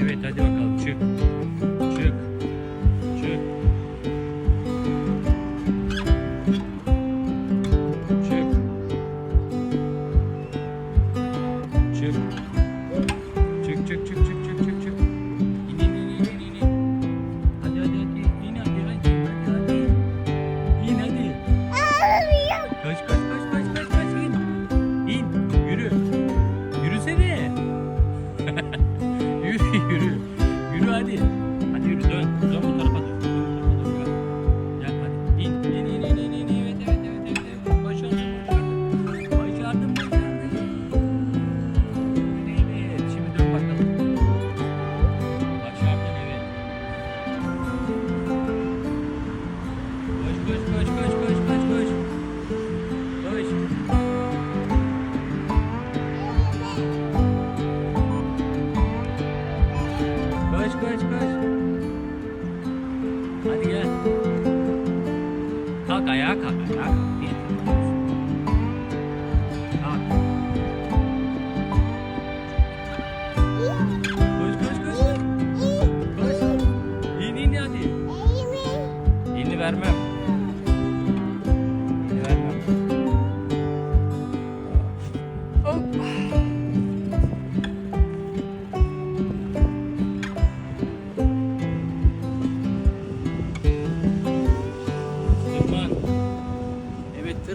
Evet hadi bakalım çık. Çık. Çık. Çık. Çık. Çık çık çık çık çık çık çık. İn in in in in in. Hadi hadi hadi. İn hadi hadi hadi hadi. İn hadi. Kaç kaç hadi. Hadi yürü dön. Dön bu tarafa dön. Dön bu tarafa dön. Koş koş koş. Hadi gel. Kalk ayağa kalk ayağa kalk. Niye? Kalk. Koş koş koş. Koş. İn in hadi. İn vermem.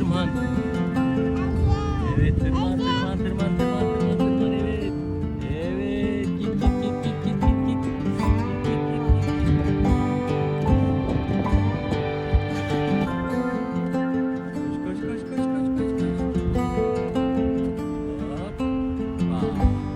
tırman. Evet tırman tırman tırman tırman tırman tırman evet. Evet git git git git git git git. git, git, git. Koş koş koş koş koş koş koş. Hop. Wow.